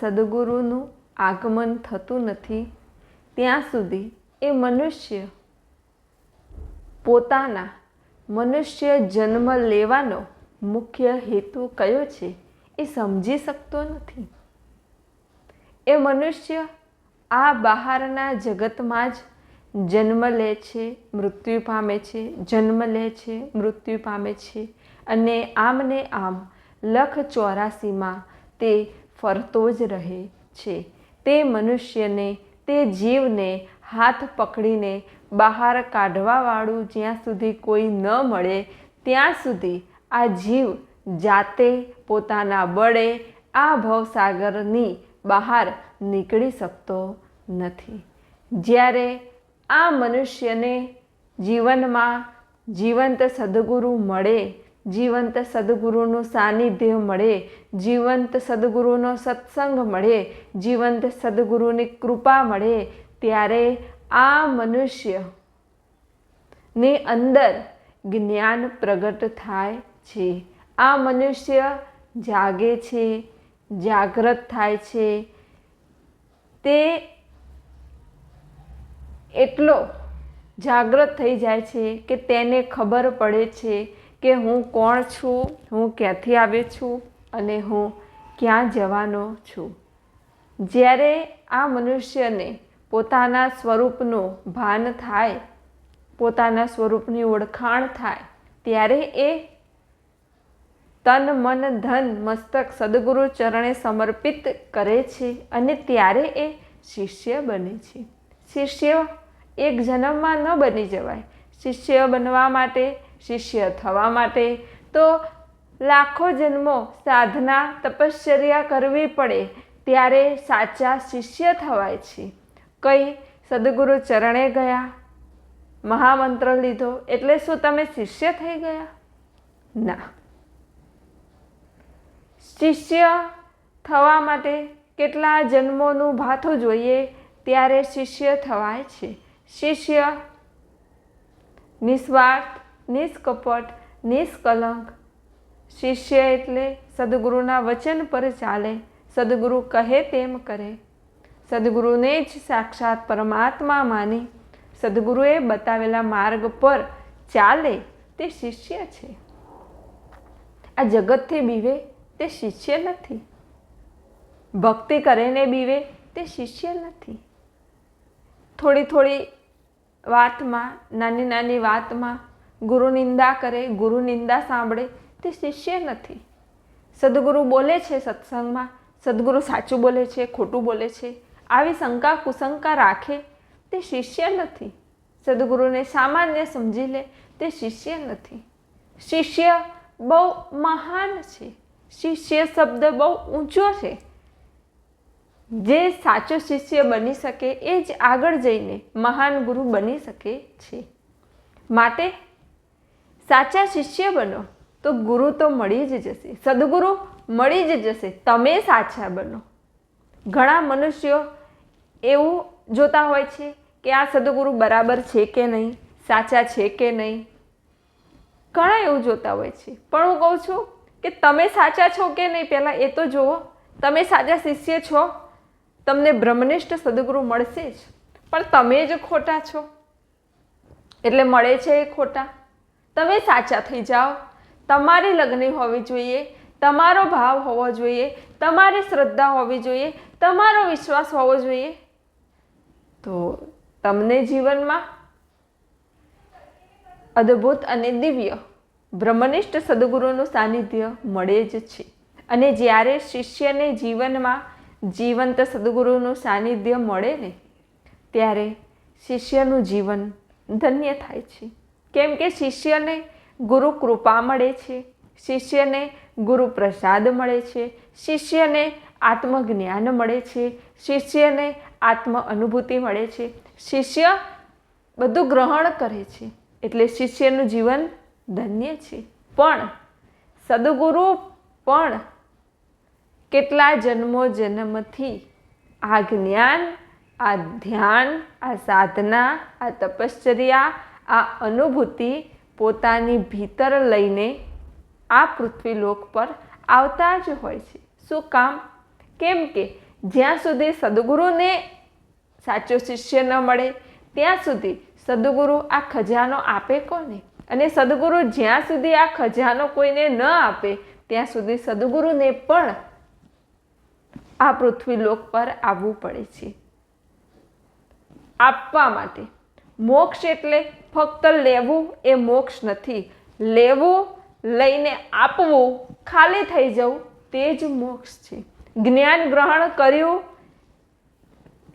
સદગુરુનું આગમન થતું નથી, ત્યાં સુધી એ મનુષ્ય પોતાના મનુષ્ય જન્મ લેવાનો મુખ્ય હેતુ કયો છે એ સમજી શકતો નથી. એ મનુષ્ય આ બહારના જગતમાં જ જન્મ લે છે, મૃત્યુ પામે છે, જન્મ લે છે, મૃત્યુ પામે છે અને આમને આમ લખ ચોરાસીમાં તે ફરતો જ રહે છે. તે મનુષ્યને, તે જીવને હાથ પકડીને બહાર કાઢવાવાળું જ્યાં સુધી કોઈ ન મળે, ત્યાં સુધી આ જીવ જાતે પોતાના બળે આ ભવસાગરની બહાર નીકળી શકતો નથી. જ્યારે આ મનુષ્યને જીવનમાં જીવંત સદગુરુ મળે જીવંત સદગુરુનું સાનિધ્ય મળે, જીવંત સદગુરુનો સત્સંગ મળે, જીવંત સદગુરુની કૃપા મળે, ત્યારે આ મનુષ્યની અંદર જ્ઞાન પ્રગટ થાય છે. આ મનુષ્ય જાગે છે, જાગૃત થાય છે. તે એટલો જાગૃત થઈ જાય છે કે તેને ખબર પડે છે કે હું કોણ છું, હું ક્યાંથી આવ્યો છું અને હું ક્યાં જવાનો છું. જ્યારે આ મનુષ્યને પોતાના સ્વરૂપનું ભાન થાય, પોતાના સ્વરૂપની ઓળખાણ થાય, ત્યારે એ તન, મન, ધન, મસ્તક, સદગુરુ ચરણે સમર્પિત કરે છે અને ત્યારે એ શિષ્ય બને છે. શિષ્ય એક જન્મમાં ન બની જવાય. શિષ્ય બનવા માટે શિષ્ય થવા માટે તો લાખો જન્મો સાધના તપશ્ચર્યા કરવી પડે ત્યારે સાચા શિષ્ય થવાય છે. કઈ સદગુરુ ચરણે ગયા, મહામંત્ર લીધો એટલે શું તમે શિષ્ય થઈ ગયા? ના. શિષ્ય થવા માટે કેટલા જન્મોનું ભાથું જોઈએ ત્યારે શિષ્ય થવાય છે. શિષ્ય નિસ્વાર્થ નિષ્કપટ, નિષ્કલંક. શિષ્ય એટલે સદગુરુના વચન પર ચાલે, સદગુરુ કહે તેમ કરે. સદગુરુને જ સાક્ષાત પરમાત્મા માની. સદગુરુએ બતાવેલા માર્ગ પર ચાલે તે શિષ્ય છે. આ જગતથી બીવે તે શિષ્ય નથી. ભક્તિ કરીને બીવે તે શિષ્ય નથી. થોડી થોડી વાતમાં, નાની નાની વાતમાં ગુરુ નિંદા કરે, ગુરુ નિંદા સાંભળે, તે શિષ્ય નથી. સદગુરુ બોલે છે સત્સંગમાં, સદગુરુ સાચું બોલે છે, ખોટું બોલે છે, આવી શંકા કુશંકા રાખે, તે શિષ્ય નથી. સદગુરુને સામાન્ય સમજી લે, તે શિષ્ય નથી. શિષ્ય બહુ મહાન છે. શિષ્ય શબ્દ બહુ ઊંચો છે. જે સાચો શિષ્ય બની શકે, એ જ આગળ જઈને મહાન ગુરુ બની શકે છે. માટે સાચા શિષ્ય બનો, તો ગુરુ તો મળી જ જશે. સદગુરુ મળી જ જશે, તમે સાચા બનો. ઘણા મનુષ્યો એવું જોતા હોય છે કે આ સદગુરુ બરાબર છે કે નહીં, સાચા છે કે નહીં. ઘણા એવું જોતા હોય છે. પણ હું કહું છું કે તમે સાચા છો કે નહીં, પહેલાં એ તો જુઓ તમે સાચા શિષ્ય છો, તમને બ્રહ્મનિષ્ઠ સદગુરુ મળશે જ. પણ તમે જ ખોટા છો. એટલે મળે છે એ ખોટા. તમે સાચા થઈ જાઓ. તમારી લગ્ન હોવી જોઈએ, તમારો ભાવ હોવો જોઈએ, તમારી શ્રદ્ધા હોવી જોઈએ, તમારો વિશ્વાસ હોવો જોઈએ. તો તમને જીવનમાં અદ્ભુત અને દિવ્ય, બ્રહ્મનિષ્ઠ સદગુરુનું સાનિધ્ય મળે જ છે. અને જ્યારે શિષ્યને જીવનમાં જીવંત સદગુરુનું સાનિધ્ય મળે ને, ત્યારે શિષ્યનું જીવન ધન્ય થાય છે. કેમ કે શિષ્યને ગુરુ કૃપા મળે છે, શિષ્યને ગુરુ પ્રસાદ મળે છે, શિષ્યને આત્મજ્ઞાન મળે છે, શિષ્યને આત્મ અનુભૂતિ મળે છે. શિષ્ય બધું ગ્રહણ કરે છે, એટલે શિષ્યનું જીવન ધન્ય છે. પણ સદગુરુ પણ કેટલા જન્મો જન્મથી આ જ્ઞાન, આ ધ્યાન, આ સાધના, આ તપશ્ચર્યા આ અનુભૂતિ પોતાની ભીતર લઈને આ પૃથ્વી લોક પર આવતા જ હોય છે. શું કામ? કેમ કે જ્યાં સુધી સદગુરુને સાચો શિષ્ય ન મળે, ત્યાં સુધી સદગુરુ આ ખજાનો આપે કોને? અને સદગુરુ જ્યાં સુધી આ ખજાનો કોઈને ન આપે, ત્યાં સુધી સદગુરુને પણ આ પૃથ્વી લોક પર આવવું પડે છે. આપવા માટે મોક્ષ એટલે ફક્ત લેવું એ મોક્ષ નથી. લેવું, લઈને આપવું, ખાલી થઈ જવું, તે જ મોક્ષ છે. જ્ઞાન ગ્રહણ કર્યું,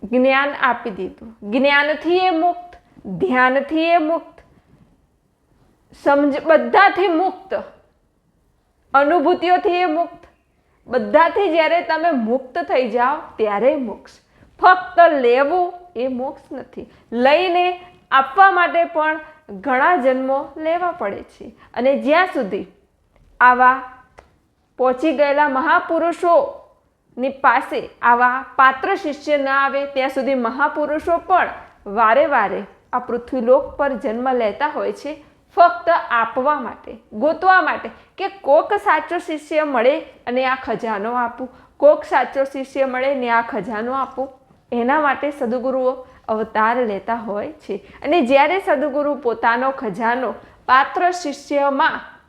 જ્ઞાન આપી દીધું. જ્ઞાનથી એ મુક્ત, ધ્યાનથી એ મુક્ત, સમજ બધાથી મુક્ત, અનુભૂતિઓથી એ મુક્ત. બધાથી જ્યારે તમે મુક્ત થઈ જાઓ, ત્યારે મોક્ષ. ફક્ત લેવું એ મોક્ષ નથી. લઈને આપવા માટે પણ ઘણા જન્મો લેવા પડે છે. અને જ્યાં સુધી આવા પહોંચી ગયેલા મહાપુરુષોની પાસે આવા પાત્ર શિષ્ય ન આવે, ત્યાં સુધી મહાપુરુષો પણ વારે વારે આ પૃથ્વીલોક પર જન્મ લેતા હોય છે, ફક્ત આપવા માટે, ગોતવા માટે કે કોક સાચો શિષ્ય મળે અને આ ખજાનો આપું, કોક સાચો શિષ્ય મળે ને આ ખજાનો આપું. એના માટે સદગુરુઓ અવતાર લેતા હોય છે. અને જ્યારે સદગુરુ પોતાનો ખજાનો પાત્ર શિષ્યમાં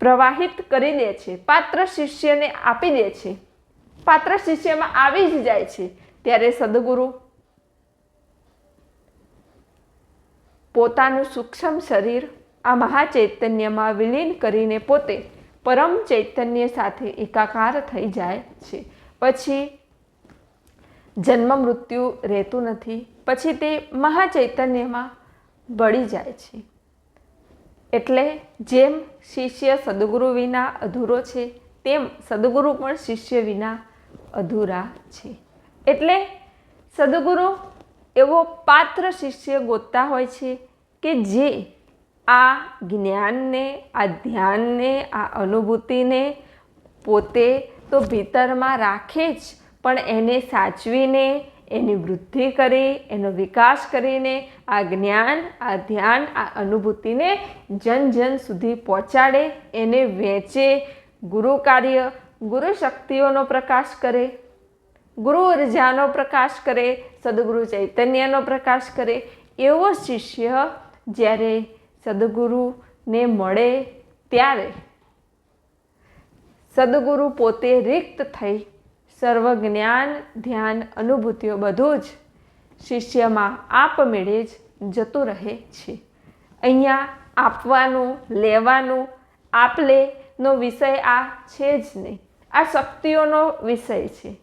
પ્રવાહિત કરી દે છે, પાત્ર શિષ્યને આપી દે છે, પાત્ર શિષ્યમાં આવી જ જાય છે, ત્યારે સદગુરુ પોતાનું સૂક્ષ્મ શરીર આ મહાચૈતન્યમાં વિલીન કરીને પોતે પરમ ચૈતન્ય સાથે એકાકાર થઈ જાય છે. પછી જન્મ મૃત્યુ રહેતું નથી. પછી તે મહાચૈતન્યમાં ભળી જાય છે. એટલે જેમ શિષ્ય સદગુરુ વિના અધૂરો છે, તેમ સદગુરુ પણ શિષ્ય વિના અધૂરા છે. એટલે સદગુરુ એવો પાત્ર શિષ્ય ગોતતા હોય છે કે જે આ જ્ઞાનને, આ ધ્યાનને, આ અનુભૂતિને પોતે તો ભીતરમાં રાખે જ પણ એને સાચવીને, એની વૃદ્ધિ કરી, એનો વિકાસ કરીને, આ જ્ઞાન, આ ધ્યાન, આ અનુભૂતિને જન જન સુધી પહોંચાડે, એને વેચે, ગુરુ કાર્ય, ગુરુ શક્તિઓનો પ્રકાશ કરે, ગુરુ ઉર્જાનો પ્રકાશ કરે, સદગુરુ ચૈતન્યનો પ્રકાશ કરે, એવો શિષ્ય જ્યારે સદગુરુને મળે ત્યારે સદગુરુ પોતે રિક્ત થઈ સર્વ જ્ઞાન ધ્યાન, અનુભૂતિઓ બધું જ શિષ્યમાં આપમેળે જ જતું રહે છે. અહીંયા આપવાનું, લેવાનું, આપલેનો વિષય આ છે જ નહીં. આ શક્તિઓનો વિષય છે.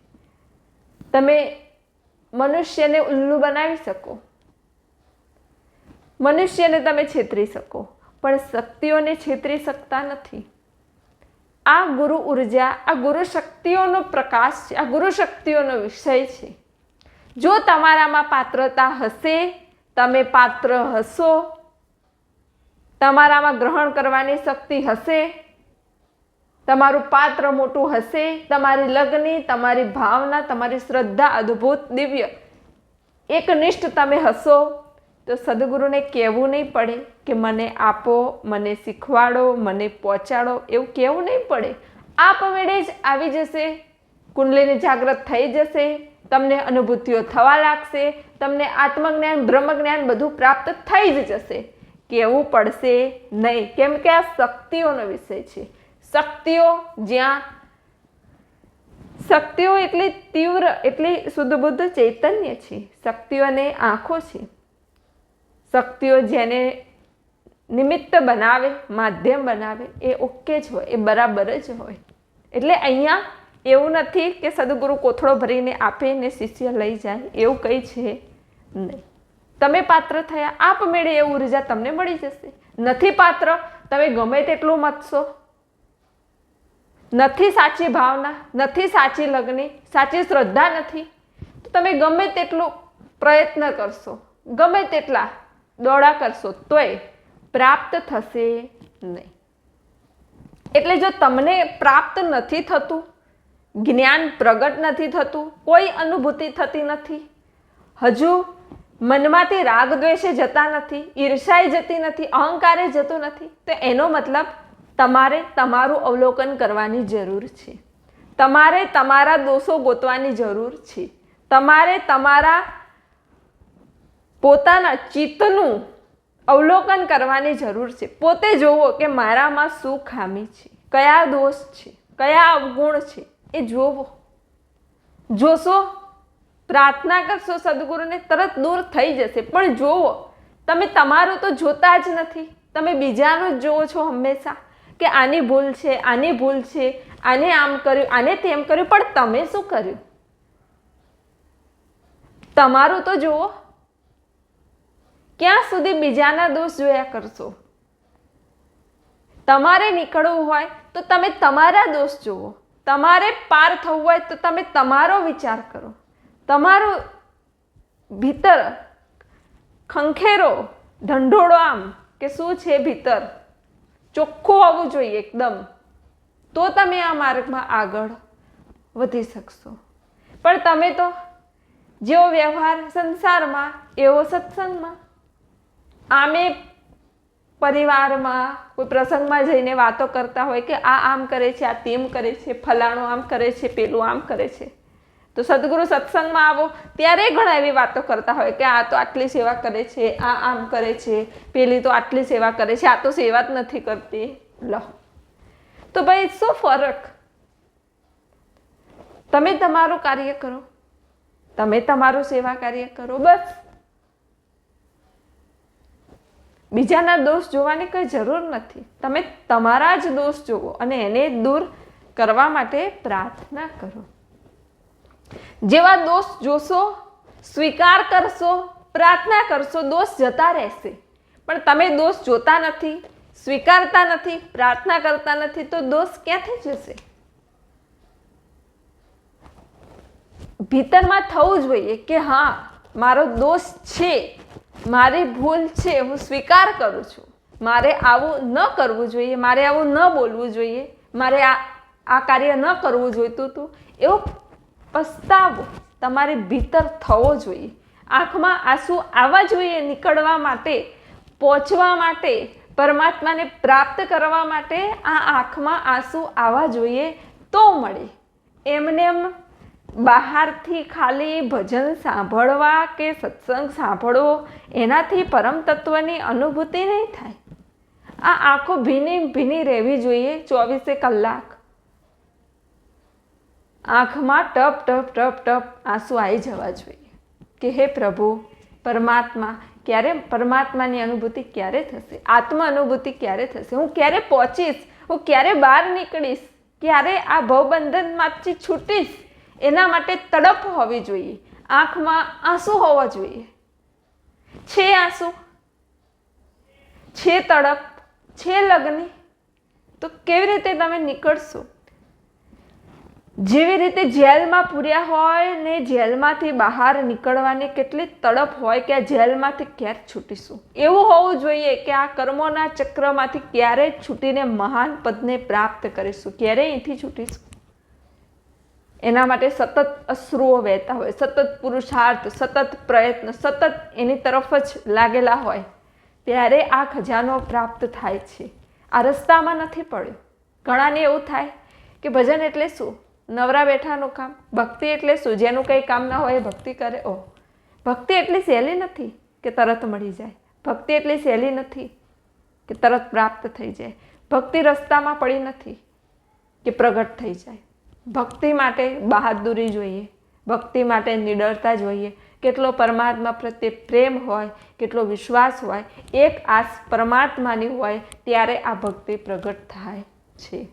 તમે મનુષ્યને ઉલ્લુ બનાવી શકો. મનુષ્યને તમે છેતરી શકો. પણ શક્તિઓને છેતરી શકતા નથી. આ ગુરુ ઊર્જા, આ ગુરુ શક્તિઓનો પ્રકાશ છે, આ ગુરુ શક્તિઓનો વિષય છે. જો તમારામાં પાત્રતા હશે, તમે પાત્ર હશો, તમારામાં ગ્રહણ કરવાની શક્તિ હશે, તમારું પાત્ર મોટું હશે, તમારી લગ્ની, તમારી ભાવના, તમારી શ્રદ્ધા, અદ્ભુત દિવ્ય, એકનિષ્ઠ તમે હશો તો સદગુરુને કહેવું નહીં પડે કે મને આપો, મને શીખવાડો, મને પહોંચાડો, એવું કહેવું નહીં પડે. આપમેળે જ આવી જશે, કુંડલીની જાગૃત થઈ જશે, તમને અનુભૂતિઓ થવા લાગશે, તમને આત્મજ્ઞાન, બ્રહ્મજ્ઞાન બધું પ્રાપ્ત થઈ જ જશે. કહેવું પડશે નહીં. કેમ કે આ શક્તિઓનો વિષય છે. શક્તિઓ જ્યાં, શક્તિઓ એટલી તીવ્ર, એટલી શુદ્ધ બુદ્ધ ચૈતન્ય છે. શક્તિઓને આંખો છે. શક્તિઓ જેને નિમિત્ત બનાવે, માધ્યમ બનાવે, એ ઓકે જ હોય, એ બરાબર જ હોય. એટલે અહીંયા એવું નથી કે સદગુરુ કોથળો ભરીને આપે ને શિષ્ય લઈ જાય, એવું કંઈ છે નહીં. તમે પાત્ર થયા આપમેળે એ ઊર્જા તમને મળી જશે. નથી પાત્ર, તમે ગમે તેટલું મતશો. નથી સાચી ભાવના, નથી સાચી લગ્ની, સાચી શ્રદ્ધા નથી. તો તમે ગમે તેટલું પ્રયત્ન કરશો, ગમે તેટલા દોડા કરશો તોય પ્રાપ્ત થશે નહીં. એટલે જો તમને પ્રાપ્ત નથી થતું, જ્ઞાન પ્રગટ નથી થતું, કોઈ અનુભૂતિ થતી નથી, હજુ મનમાંથી રાગ દ્વેષે જતા નથી, ઈર્ષાએ જતી નથી, અહંકારે જતો નથી, તો એનો મતલબ તમારે તમારું અવલોકન કરવાની જરૂર છે. તમારે તમારા દોષો ગોતવાની જરૂર છે. તમારે તમારા પોતાના ચિત્તનું અવલોકન કરવાની જરૂર છે. પોતે જોવો કે મારામાં શું ખામી છે, કયા દોષ છે, કયા અવગુણ છે, એ જોવો. જોશો, પ્રાર્થના કરશો સદગુરુને, તરત દૂર થઈ જશે. પણ જોવો, તમે તમારું તો જોતા જ નથી. તમે બીજાનું જ જોવો છો હંમેશા કે આની ભૂલ છે, આની ભૂલ છે, આને આમ કર્યું, આને તેમ કર્યું. પણ તમે શું કર્યું? તમારું તો જુઓ ક્યાં સુધી બીજાના દોષ જોયા કરશો? તમારે નીકળવું હોય તો તમે તમારા દોષ જુઓ. તમારે પાર થવું હોય તો તમે તમારો વિચાર કરો. તમારું ભીતર ખંખેરો, ઢંઢોળો આમ કે શું છે ભીતર? ચોખ્ખું હોવું જોઈએ એકદમ. તો તમે આ માર્ગમાં આગળ વધી શકશો. પણ તમે તો જેવો વ્યવહાર સંસારમાં, એવો સત્સંગમાં આમે પરિવારમાં કોઈ પ્રસંગમાં જઈને વાતો કરતા હોય કે આ આમ કરે છે, આ તેમ કરે છે, ફલાણું આમ કરે છે, પેલું આમ કરે છે. તો સદગુરુ સત્સંગમાં આવો, ત્યારે ઘણા એવી વાતો કરતા હોય કે આ તો આટલી સેવા કરે છે, આ આમ કરે છે, પેલી તો આટલી સેવા કરે છે, આ તો સેવા જ નથી કરતી. લો. તો ભાઈ, શું ફરક? તમે તમારું કાર્ય કરો. તમે તમારું સેવા કાર્ય કરો, બસ. બીજાના દોષ જોવાની કોઈ જરૂર નથી. તમે તમારા જ દોષ જોવો અને એને દૂર કરવા માટે પ્રાર્થના કરો. જેવા દોષ જોશો, સ્વીકાર કરશો, પ્રાર્થના કરશો, દોષ જતા રહેશે. પણ તમે દોષ જોતા નથી, સ્વીકારતા નથી, પ્રાર્થના કરતા નથી, તો દોષ ક્યાંથી જશે? ભીતરમાં થવું જોઈએ કે હા, મારો દોષ છે. મારી ભૂલ છે, હું સ્વીકાર કરું છું. મારે આવું ન કરવું જોઈએ, મારે આવું ન બોલવું જોઈએ. મારે આ આ કાર્ય ન કરવું જોઈતું હતું એવો પસ્તાવો તમારે ભીતર થવો જોઈએ. આંખમાં આંસુ આવવા જોઈએ નીકળવા માટે, પહોંચવા માટે, પરમાત્માને પ્રાપ્ત કરવા માટે આ આંખમાં આંસુ આવવા જોઈએ તો મળે. એમને એમ બહારથી ખાલી ભજન સાંભળવા કે સત્સંગ સાંભળવો એનાથી પરમ તત્વની અનુભૂતિ નહીં થાય. આ આંખો ભીની ભીની રહેવી જોઈએ ચોવીસે કલાક. આંખમાં ટપ ટપ ટપ ટપ આંસુ આવી જવા જોઈએ. કે હે પ્રભુ, પરમાત્મા, ક્યારે પરમાત્માની અનુભૂતિ ક્યારે થશે? આત્મ અનુભૂતિ ક્યારે થશે? હું ક્યારે પહોંચીશ? હું ક્યારે બહાર નીકળીશ? ક્યારે આ ભવબંધનમાંથી છૂટીશ? એના માટે તડપ હોવી જોઈએ. આંખમાં આંસુ હોવા જોઈએ. છે આંસુ? છે તડપ? છે લગ્ન? તો કેવી રીતે તમે નીકળશો? જેવી રીતે જેલમાં પૂર્યા હોય ને જેલમાંથી બહાર નીકળવાની કેટલી તડપ હોય કે આ જેલમાંથી ક્યારે છૂટીશું. એવું હોવું જોઈએ કે આ કર્મોના ચક્રમાંથી ક્યારે છૂટીને મહાન પદને પ્રાપ્ત કરીશું. ક્યારે અહીંથી છૂટીશું. એના માટે સતત અશ્રુઓ વહેતા હોય, સતત પુરુષાર્થ, સતત પ્રયત્ન, સતત એની તરફ જ લાગેલા હોય, ત્યારે આ ખજાનો પ્રાપ્ત થાય છે. આ રસ્તામાં નથી પડ્યો. ઘણાને એવું થાય કે ભજન એટલે શું? નવરા બેઠાનું કામ? ભક્તિ એટલે શું? જેનું કંઈ કામ ના હોય એ ભક્તિ કરે? ઓ ભક્તિ એટલી સહેલી નથી કે તરત મળી જાય. ભક્તિ એટલી સહેલી નથી કે તરત પ્રાપ્ત થઈ જાય. ભક્તિ રસ્તામાં પડી નથી કે પ્રગટ થઈ જાય. ભક્તિ માટે બહાદુરી જોઈએ, ભક્તિ માટે નિડરતા જોઈએ. કેટલો પરમાત્મા પ્રત્યે પ્રેમ હોય, કેટલો વિશ્વાસ હોય, એક આસ પરમાત્માની હોય, ત્યારે આ ભક્તિ પ્રગટ થાય છે.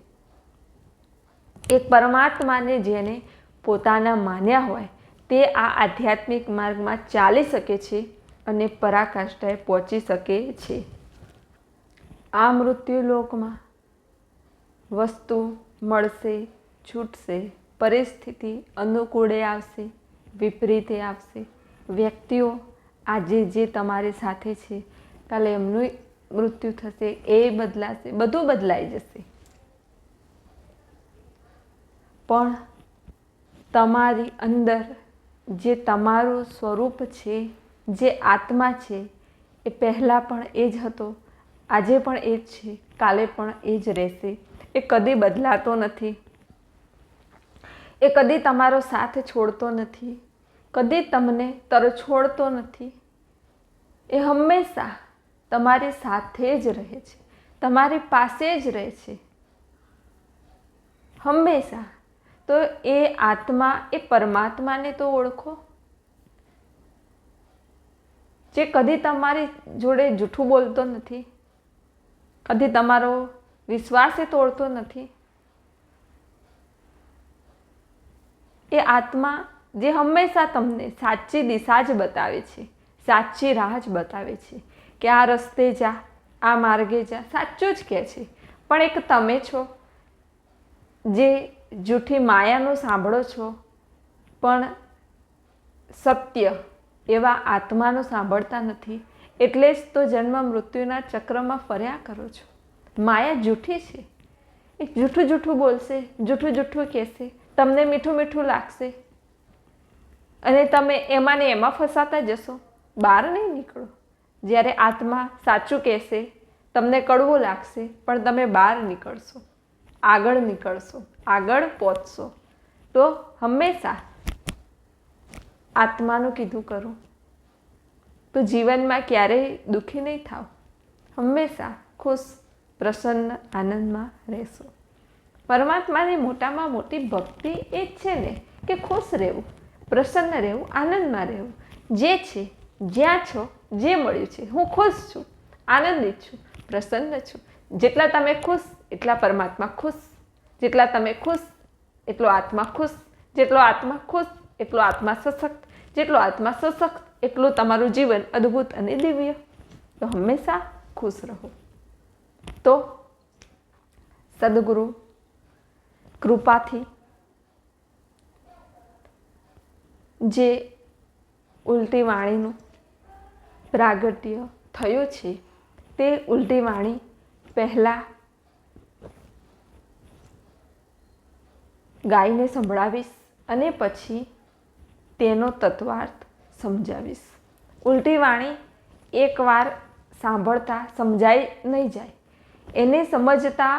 એક પરમાત્માને જેને પોતાના માન્યા હોય, તે આ આધ્યાત્મિક માર્ગમાં ચાલી શકે છે અને પરાકાષ્ઠાએ પહોંચી શકે છે. આ મૃત્યુલોકમાં વસ્તુ મળશે છૂટશે, પરિસ્થિતિ અનુકૂળે આવશે, વિપરીતે આવશે. વ્યક્તિઓ આજે જે તમારી સાથે છે, કાલે એમનું મૃત્યુ થશે, એ બદલાશે, બધું બદલાઈ જશે. પણ તમારી અંદર જે તમારું સ્વરૂપ છે, જે આત્મા છે, એ પહેલાં પણ એ જ હતો, આજે પણ એ જ છે, કાલે પણ એ જ રહેશે. એ કદી બદલાતો નથી. એ કદી તમારો સાથ છોડતો નથી. કદી તમને તરછોડતો નથી. એ હંમેશા તમારી સાથે જ રહે છે. તમારી પાસે જ રહે છે. હંમેશા. તો એ આત્મા એ પરમાત્માને તો ઓળખો. જે કદી તમારી જોડે જૂઠું બોલતો નથી. કદી તમારો વિશ્વાસ એ તોડતો નથી. એ આત્મા જે હંમેશા તમને સાચી દિશા જ બતાવે છે, સાચી રાહ જ બતાવે છે કે આ રસ્તે જા, આ માર્ગે જા, સાચું જ કહે છે. પણ એક તમે છો, જે જૂઠી માયાનું સાંભળો છો, પણ સત્ય એવા આત્માનું સાંભળતા નથી, એટલે જ તો જન્મ મૃત્યુના ચક્રમાં ફર્યા કરો છો. માયા જૂઠી છે. એ જૂઠું જૂઠું બોલશે, જૂઠું જૂઠું કહેશે. તમને મીઠું મીઠું લાગશે. અને તમે એમાં ને એમાં ફસાતા જશો. બહાર નહીં નીકળો. જ્યારે આત્મા સાચું કહેશે, તમને કડવું લાગશે, પણ તમે બહાર નીકળશો. આગળ નીકળશો. આગળ પહોંચશો. તો હંમેશા આત્માનું કીધું કરો. તો જીવનમાં ક્યારેય દુઃખી નહીં થાવ. હંમેશા ખુશ, પ્રસન્ન, આનંદમાં રહેશો. પરમાત્માની મોટામાં મોટી ભક્તિ એ જ છે ને કે ખુશ રહેવું, પ્રસન્ન રહેવું, આનંદમાં રહેવું. જે છે, જ્યાં છો, જે મળ્યું છે, હું ખુશ છું, આનંદિત છું, પ્રસન્ન છું. જેટલા તમે ખુશ, એટલા પરમાત્મા ખુશ. જેટલા તમે ખુશ, એટલો આત્મા ખુશ. જેટલો આત્મા ખુશ, એટલો આત્મા સશક્ત. જેટલો આત્મા સશક્ત, એટલું તમારું જીવન અદ્ભુત અને દિવ્ય. તો હંમેશા ખુશ રહો. તો, સદગુરુ કૃપાથી જે ઉલટી વાણીનું પ્રાગટ્ય થયું છે, તે ઉલટી વાણી પહેલાં ગાયને સંભળાવીશ અને પછી તેનો તત્વાર્થ સમજાવીશ. ઉલટી વાણી એકવાર સાંભળતા સમજાઈ નહીં જાય. એને સમજતા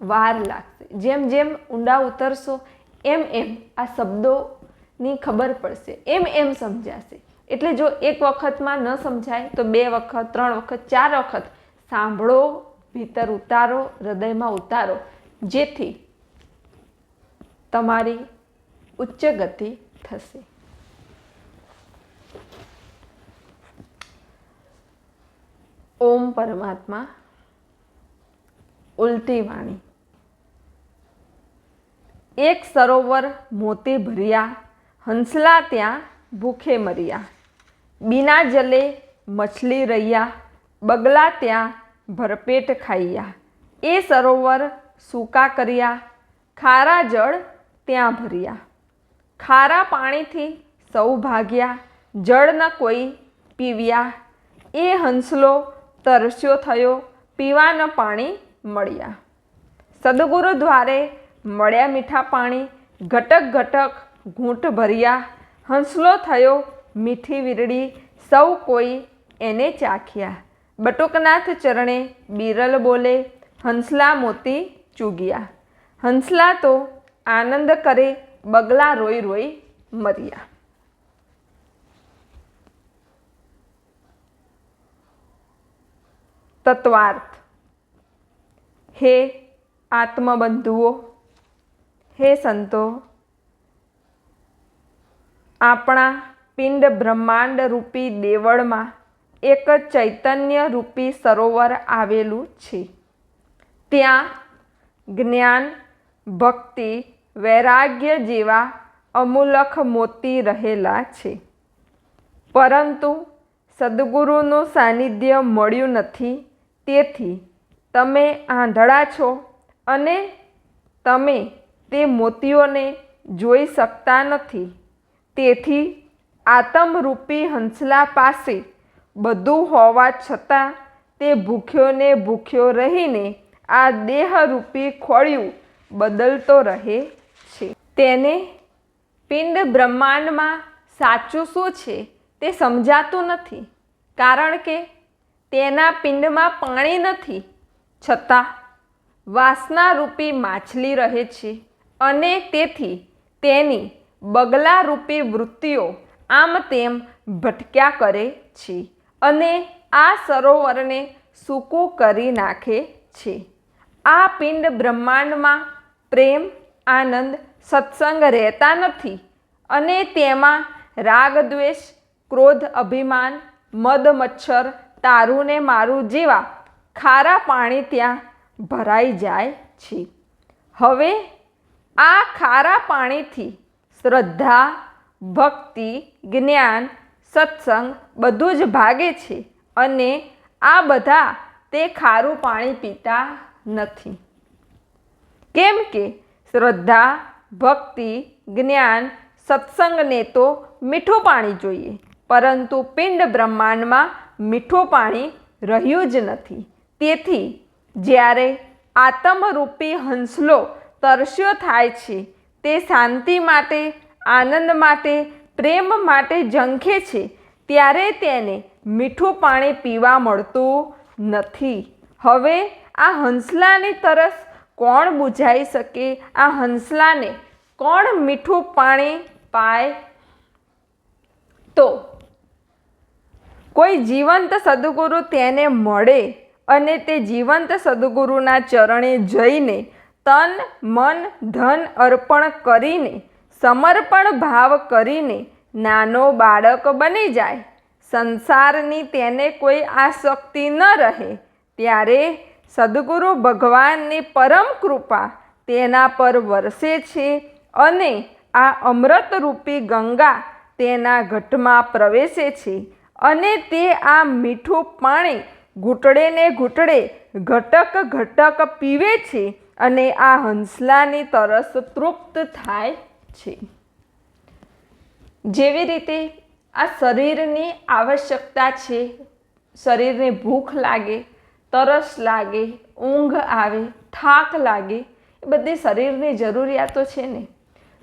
વાર લાગશે. જેમ જેમ ઊંડા ઉતરશો, એમ એમ આ શબ્દોની ખબર પડશે. એમ એમ સમજાશે. એટલે જો એક વખતમાં ન સમજાય, તો બે વખત, ત્રણ વખત, ચાર વખત સાંભળો, ભીતર ઉતારો, હૃદયમાં ઉતારો. જેથી તમારી ઉચ્ચ ગતિ થશે. ઓમ પરમાત્મા, ઉલટી વાણી. એક સરોવર મોતી ભર્યા, હંસલા ત્યાં ભૂખે મર્યા. બીના જલે મછલી રહ્યા, બગલા ત્યાં ભરપેટ ખાઈયા. એ સરોવર સૂકા કર્યા, ખારા જળ ત્યાં ભર્યા. ખારા પાણીથી સૌ ભાગ્યા, જળ ન કોઈ પીવ્યા. એ હંસલો તરસ્યો થયો, પીવાના પાણી મળ્યા. સદગુરુ દ્વારે મળ્યા મીઠા પાણી, ઘટક ઘટક, ઘૂંટ ભર્યા, હંસલો થયો, મીઠી વીરડી સૌ કોઈ એને ચાખ્યા. બટુકનાથ ચરણે બિરલ બોલે, હંસલા મોતી ચૂગ્યા. હંસલા તો આનંદ કરે, બગલા રોઈ રોઈ મર્યા. તત્વાર્થ. હે આત્મબંધુઓ હે સંતો, આપણા પિંડ બ્રહ્માંડ રૂપી દેવળમાં એક ચૈતન્ય રૂપી સરોવર આવેલું છે. ત્યાં જ્ઞાન, ભક્તિ, વૈરાગ્ય જેવા અમૂલખ મોતી રહેલા છે. પરંતુ સદગુરુનું સાનિધ્ય મળ્યું નથી. તેથી તમે આંધળા છો અને તમે તે મોતીઓને જોઈ શકતા નથી. તેથી આતમરૂપી હંસલા પાસે બધું હોવા છતાં તે ભૂખ્યો ને ભૂખ્યો રહીને આ દેહરૂપી ખોળિયું બદલતો રહે છે. તેને પિંડ બ્રહ્માંડમાં સાચું શું છે તે સમજાતું નથી, કારણ કે તેના પિંડમાં પાણી નથી, છતાં વાસનારૂપી માછલી રહે છે. અને તેથી તેની બગલારૂપી વૃત્તિઓ આમ તેમ ભટક્યા કરે છે અને આ સરોવરને સૂકું કરી નાખે છે. આ પિંડ બ્રહ્માંડમાં પ્રેમ, આનંદ, સત્સંગ રહેતા નથી અને તેમાં રાગ દ્વેષ ક્રોધ, અભિમાન, મદ, મચ્છર તારું ને મારું જેવા ખારા પાણી ત્યાં ભરાઈ જાય છે. હવે આ ખારા પાણીથી શ્રદ્ધા, ભક્તિ, જ્ઞાન, સત્સંગ બધું જ ભાગે છે અને આ બધા તે ખારું પાણી પીતા નથી. કેમ કે શ્રદ્ધા, ભક્તિ, જ્ઞાન, સત્સંગને તો મીઠું પાણી જોઈએ, પરંતુ પિંડ બ્રહ્માંડમાં મીઠું પાણી રહ્યું જ નથી. તેથી જ્યારે આત્મરૂપી હંસલો તરસ્યો થાય છે. તે શાંતિ માટે, આનંદ માટે, પ્રેમ માટે ઝંખે છે. ત્યારે તેને મીઠું પાણી પીવા મળતું નથી. હવે આ હંસલાની તરસ કોણ બુઝાઈ શકે? આ હંસલાને કોણ મીઠું પાણી પાય? તો કોઈ જીવંત સદગુરુ તેને મળે અને તે જીવંત સદગુરુના ચરણે જઈને તન, મન, ધન અર્પણ કરીને, સમર્પણ ભાવ કરીને નાનો બાળક બની જાય. સંસારની તેને કોઈ આસક્તિ ન રહે. ત્યારે સદગુરુ ભગવાનની પરમ કૃપા તેના પર વરસે છે અને આ અમૃતરૂપી ગંગા તેના ઘટમાં પ્રવેશે છે અને તે આ મીઠું પાણી ઘૂંટડે ને ઘૂંટડે ઘટક ઘટક પીવે છે. અને આ હંસલાની તરસ તૃપ્ત થાય છે. જેવી રીતે આ શરીરની આવશ્યકતા છે, શરીરને ભૂખ લાગે, તરસ લાગે, ઊંઘ આવે, થાક લાગે, એ બધી શરીરની જરૂરિયાતો છે ને.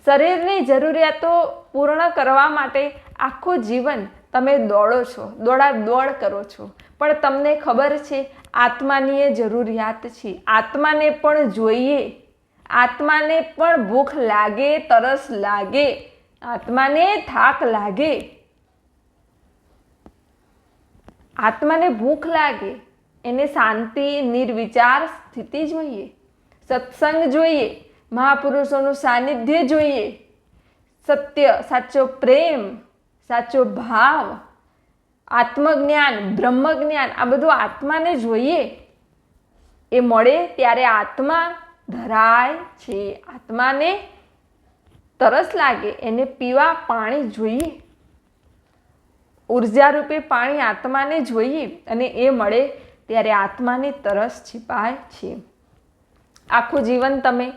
શરીરની જરૂરિયાતો પૂર્ણ કરવા માટે આખું જીવન તમે દોડો છો, દોડા દોડ કરો છો. પણ તમને ખબર છે, આત્માની એ જરૂરિયાત છે. આત્માને પણ જોઈએ. આત્માને પણ ભૂખ લાગે, તરસ લાગે. આત્માને થાક લાગે. આત્માને ભૂખ લાગે. એને શાંતિ, નિર્વિચાર સ્થિતિ જોઈએ. સત્સંગ જોઈએ. મહાપુરુષોનું સાનિધ્ય જોઈએ. સત્ય, સાચો પ્રેમ, સાચો ભાવ આત્મજ્ઞાન, બ્રહ્મજ્ઞાન, આ બધું આત્માને જોઈએ. એ મળે ત્યારે આત્મા ધરાય છે. આત્માને તરસ લાગે, એને પીવા પાણી જોઈએ. ઉર્જારૂપી પાણી આત્માને જોઈએ અને એ મળે ત્યારે આત્માની તરસ છીપાય છે. આખું જીવન તમે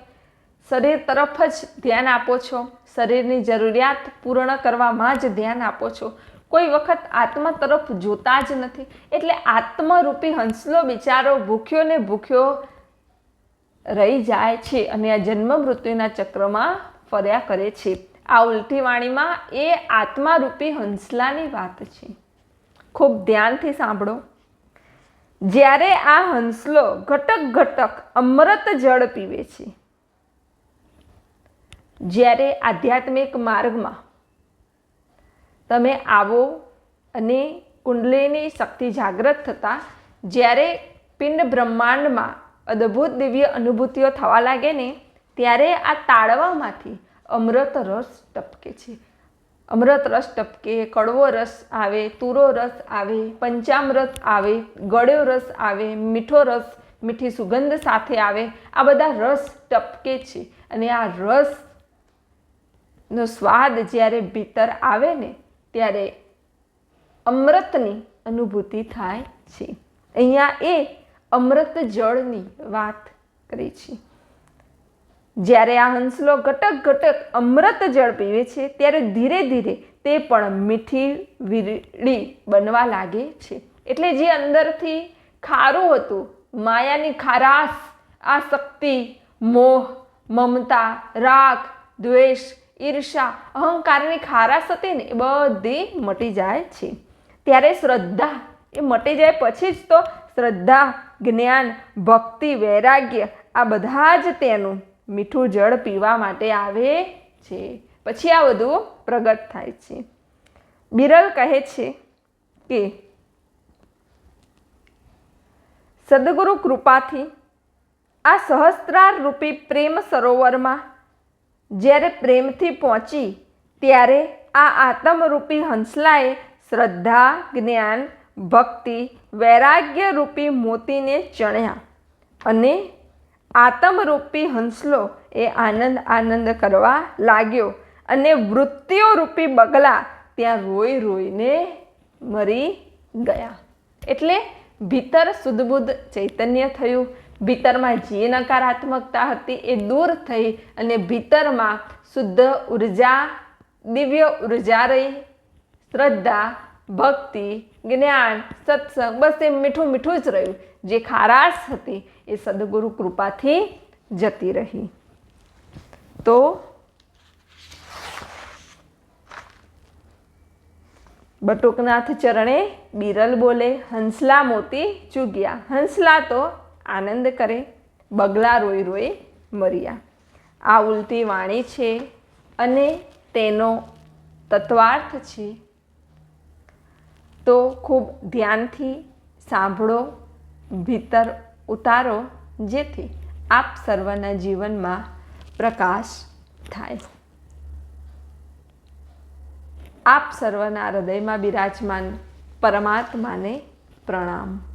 શરીર તરફ જ ધ્યાન આપો છો. શરીરની જરૂરિયાત પૂર્ણ કરવામાં જ ધ્યાન આપો છો. કોઈ વખત આત્મા તરફ જોતા જ નથી. એટલે આત્મરૂપી હંસલો બિચારો ભૂખ્યો ને ભૂખ્યો રહી જાય છે અને આ જન્મ મૃત્યુના ચક્રમાં ફર્યા કરે છે. આ ઉલટી વાણીમાં એ આત્મારૂપી હંસલાની વાત છે. ખૂબ ધ્યાનથી સાંભળો. જ્યારે આ હંસલો ઘટક ઘટક અમૃત જળ પીવે છે, જ્યારે આધ્યાત્મિક માર્ગમાં તમે આવો અને કુંડલીની શક્તિ જાગ્રત થતાં જ્યારે પિંડ બ્રહ્માંડમાં અદ્ભુત દિવ્ય અનુભૂતિઓ થવા લાગે ને, ત્યારે આ તાળવામાંથી અમૃત રસ ટપકે છે. અમૃત રસ ટપકે, કડવો રસ આવે, તુરો રસ આવે, પંચામૃત આવે, ગળ્યો રસ આવે, મીઠો રસ, મીઠી સુગંધ સાથે આવે, આ બધા રસ ટપકે છે. અને આ રસ નો સ્વાદ જ્યારે ભીતર આવે ને ત્યારે અમૃતની અનુભૂતિ થાય છે. અહીંયા એ અમૃત જળની વાત કરી છે. જ્યારે આ હંસલો ઘટક ઘટક અમૃત જળ પીવે છે, ત્યારે ધીરે ધીરે તે પણ મીઠી વીરડી બનવા લાગે છે. એટલે જે અંદરથી ખારું હતું, માયાની ખારાશ, આ શક્તિ, મોહ, મમતા, રાગ, દ્વેષ ઈર્ષા, અહંકારની ખારાશ હતી ને એ બધી મટી જાય છે. ત્યારે શ્રદ્ધા એ મટી જાય પછી જ તો શ્રદ્ધા, જ્ઞાન, ભક્તિ, વૈરાગ્ય આ બધા જ તેનું મીઠું જળ પીવા માટે આવે છે. પછી આ બધું પ્રગટ થાય છે. બિરલ કહે છે કે, સદગુરુ કૃપાથી આ સહસ્ત્રાર રૂપી પ્રેમ સરોવરમાં જ્યારે પ્રેમથી પહોંચી, ત્યારે આ આત્મરૂપી હંસલાએ શ્રદ્ધા, જ્ઞાન, ભક્તિ, વૈરાગ્ય રૂપી મોતીને ચણ્યા અને આત્મરૂપી હંસલો એ આનંદ આનંદ કરવા લાગ્યો અને વૃત્તિઓ રૂપી બગલા ત્યાં રોઈ રોઈને મરી ગયા. એટલે ભીતર સુદબુદ્ધ ચૈતન્ય થયું. ભીતરમાં જે નકારાત્મકતા હતી એ દૂર થઈ અને ભીતરમાં શુદ્ધ ઊર્જા, દિવ્ય ઊર્જા રહી. શ્રદ્ધા, ભક્તિ, જ્ઞાન, સત્સંગ, બસ એ મીઠું મીઠું જ રહ્યું. જે ખારાશ હતી એ સદગુરુ કૃપાથી જતી રહી. તો બટુકનાથ ચરણે બિરલ બોલે, હંસલા મોતી ચૂગ્યા. હંસલા તો આનંદ કરે, બગલા રોઈ રોઈ મર્યા. આ ઉલટી વાણી છે અને તેનો તત્વાર્થ છે. તો ખૂબ ધ્યાનથી સાંભળો, ભીતર ઉતારો, જેથી આપ સર્વના જીવનમાં પ્રકાશ થાય. આપ સર્વના હૃદયમાં બિરાજમાન પરમાત્માને પ્રણામ.